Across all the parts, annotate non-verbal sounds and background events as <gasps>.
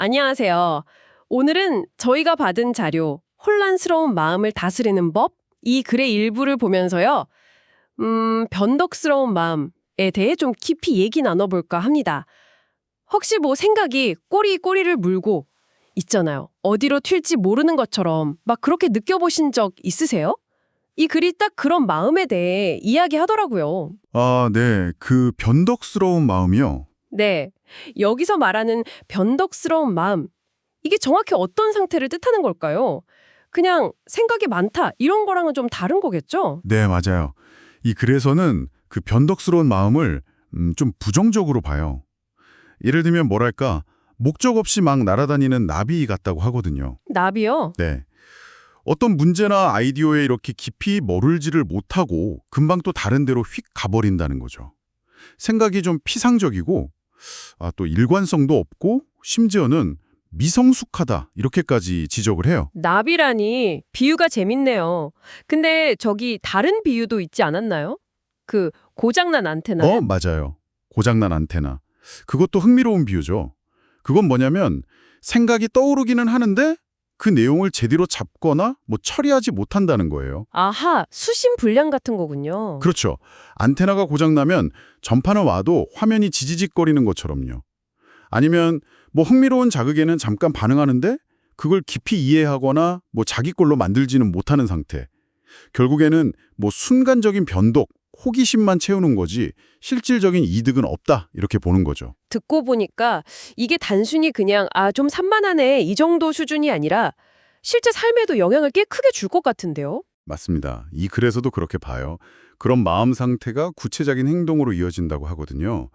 안녕하세요. 오늘은 저희가 받은 자료, 혼란스러운 마음을 다스리는 법, 이 글의 일부를 보면서요. 음, 변덕스러운 마음에 대해 좀 깊이 얘기 나눠볼까 합니다. 혹시 뭐 생각이 꼬리 꼬리를 물고 있잖아요. 어디로 튈지 모르는 것처럼 막 그렇게 느껴보신 적 있으세요? 이 글이 딱 그런 마음에 대해 이야기하더라고요. 아, 네. 그 변덕스러운 마음이요. 네. 여기서 말하는 변덕스러운 마음. 이게 정확히 어떤 상태를 뜻하는 걸까요? 그냥 생각이 많다 이런 거랑은 좀 다른 거겠죠? 네, 맞아요. 이 글에서는 그 변덕스러운 마음을 음, 좀 부정적으로 봐요. 예를 들면 뭐랄까 목적 없이 막 날아다니는 나비 같다고 하거든요. 나비요? 네. 어떤 문제나 아이디어에 이렇게 깊이 머물지를 못하고 금방 또 다른 데로 휙 가버린다는 거죠. 생각이 좀 피상적이고 아, 또 일관성도 없고 심지어는 미성숙하다 이렇게까지 지적을 해요. 나비라니 비유가 재밌네요. 근데 저기 다른 비유도 있지 않았나요? 그 고장난 안테나. 어, 맞아요. 고장난 안테나. 그것도 흥미로운 비유죠. 그건 뭐냐면 생각이 떠오르기는 하는데 그 내용을 제대로 잡거나 뭐 처리하지 못한다는 거예요. 아하, 수신 불량 같은 거군요. 그렇죠. 안테나가 고장나면 전파는 와도 화면이 지지직거리는 것처럼요. 아니면 뭐 흥미로운 자극에는 잠깐 반응하는데 그걸 깊이 이해하거나 뭐 자기 걸로 만들지는 못하는 상태. 결국에는 뭐 순간적인 변덕, 호기심만 채우는 거지 실질적인 이득은 없다 이렇게 보는 거죠. 듣고 보니까 이게 단순히 그냥 아 좀 산만하네 이 정도 수준이 아니라 실제 삶에도 영향을 꽤 크게 줄 것 같은데요. 맞습니다. 이 글에서도 그렇게 봐요. 그런 마음 상태가 구체적인 행동으로 이어진다고 하거든요.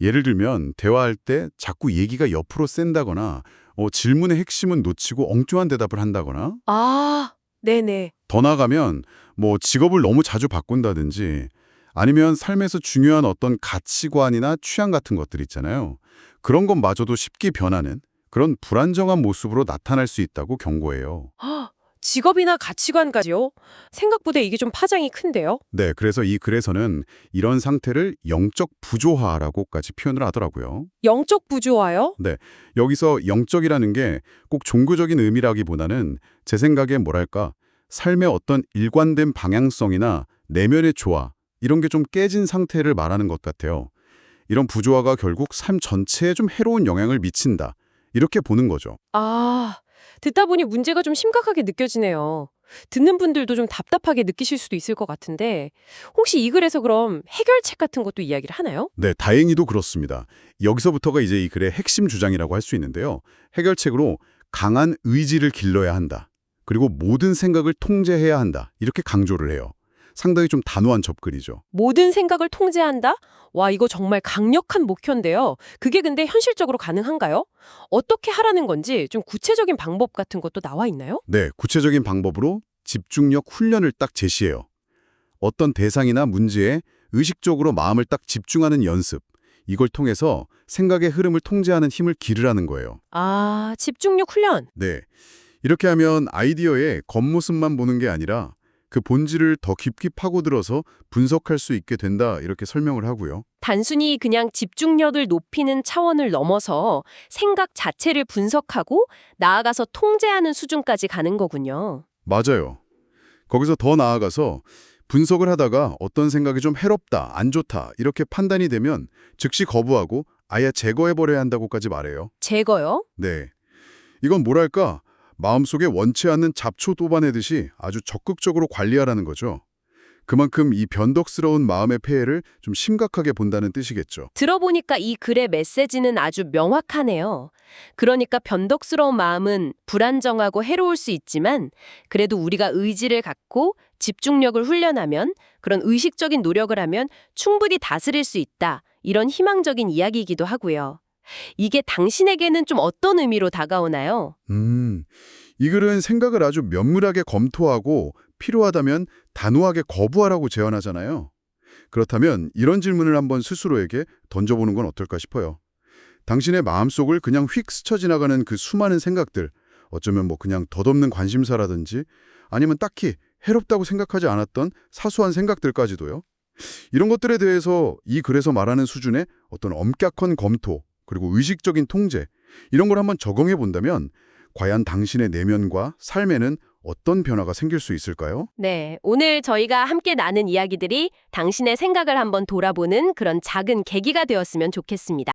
예를 들면 대화할 때 자꾸 얘기가 옆으로 샌다거나 어, 질문의 핵심은 놓치고 엉뚱한 대답을 한다거나 아, 네네. 더 나아가면 뭐 직업을 너무 자주 바꾼다든지 아니면 삶에서 중요한 어떤 가치관이나 취향 같은 것들 있잖아요. 그런 것마저도 쉽게 변하는 그런 불안정한 모습으로 나타날 수 있다고 경고해요. 헉, <gasps> 직업이나 가치관까지요? 생각보다 이게 좀 파장이 큰데요. 네, 그래서 이 글에서는 이런 상태를 영적 부조화라고까지 표현을 하더라고요. 영적 부조화요? 여기서 영적이라는 게 꼭 종교적인 의미라기보다는 제 생각에 뭐랄까 삶의 어떤 일관된 방향성이나 내면의 조화 이런 게 좀 깨진 상태를 말하는 것 같아요. 이런 부조화가 결국 삶 전체에 좀 해로운 영향을 미친다. 이렇게 보는 거죠. 아, 듣다 보니 문제가 좀 심각하게 느껴지네요. 듣는 분들도 좀 답답하게 느끼실 수도 있을 것 같은데 혹시 이 글에서 그럼 해결책 같은 것도 이야기를 하나요? 네, 다행히도 그렇습니다. 여기서부터가 이제 이 글의 핵심 주장이라고 할 수 있는데요. 해결책으로 강한 의지를 길러야 한다. 그리고 모든 생각을 통제해야 한다. 이렇게 강조를 해요. 상당히 좀 단호한 접근이죠. 모든 생각을 통제한다? 와, 이거 정말 강력한 목표인데요. 그게 근데 현실적으로 가능한가요? 어떻게 하라는 건지 좀 구체적인 방법 같은 것도 나와 있나요? 네, 구체적인 방법으로 집중력 훈련을 딱 제시해요. 어떤 대상이나 문제에 의식적으로 마음을 딱 집중하는 연습. 이걸 통해서 생각의 흐름을 통제하는 힘을 기르라는 거예요. 아, 집중력 훈련. 네. 이렇게 하면 아이디어의 겉모습만 보는 게 아니라 그 본질을 더 깊이 파고들어서 분석할 수 있게 된다. 이렇게 설명을 하고요. 단순히 그냥 집중력을 높이는 차원을 넘어서 생각 자체를 분석하고 나아가서 통제하는 수준까지 가는 거군요. 맞아요. 거기서 더 나아가서 분석을 하다가 어떤 생각이 좀 해롭다, 안 좋다 이렇게 판단이 되면 즉시 거부하고 아예 제거해버려야 한다고까지 말해요. 제거요? 네. 이건 뭐랄까 마음속에 원치 않는 잡초 도반내듯이 아주 적극적으로 관리하라는 거죠. 그만큼 이 변덕스러운 마음의 폐해를 좀 심각하게 본다는 뜻이겠죠. 들어보니까 이 글의 메시지는 아주 명확하네요. 그러니까 변덕스러운 마음은 불안정하고 해로울 수 있지만 그래도 우리가 의지를 갖고 집중력을 훈련하면 그런 의식적인 노력을 하면 충분히 다스릴 수 있다. 이런 희망적인 이야기이기도 하고요. 이게 당신에게는 좀 어떤 의미로 다가오나요? 음, 이 글은 생각을 아주 면밀하게 검토하고 필요하다면 단호하게 거부하라고 제안하잖아요. 그렇다면 이런 질문을 한번 스스로에게 던져보는 건 어떨까 싶어요. 당신의 마음속을 그냥 휙 스쳐 지나가는 그 수많은 생각들, 어쩌면 뭐 그냥 덧없는 관심사라든지 아니면 딱히 해롭다고 생각하지 않았던 사소한 생각들까지도요. 이런 것들에 대해서 이 글에서 말하는 수준의 어떤 엄격한 검토, 그리고 의식적인 통제, 이런 걸 한번 적용해 본다면 과연 당신의 내면과 삶에는 어떤 변화가 생길 수 있을까요? 네, 오늘 저희가 함께 나눈 이야기들이 당신의 생각을 한번 돌아보는 그런 작은 계기가 되었으면 좋겠습니다.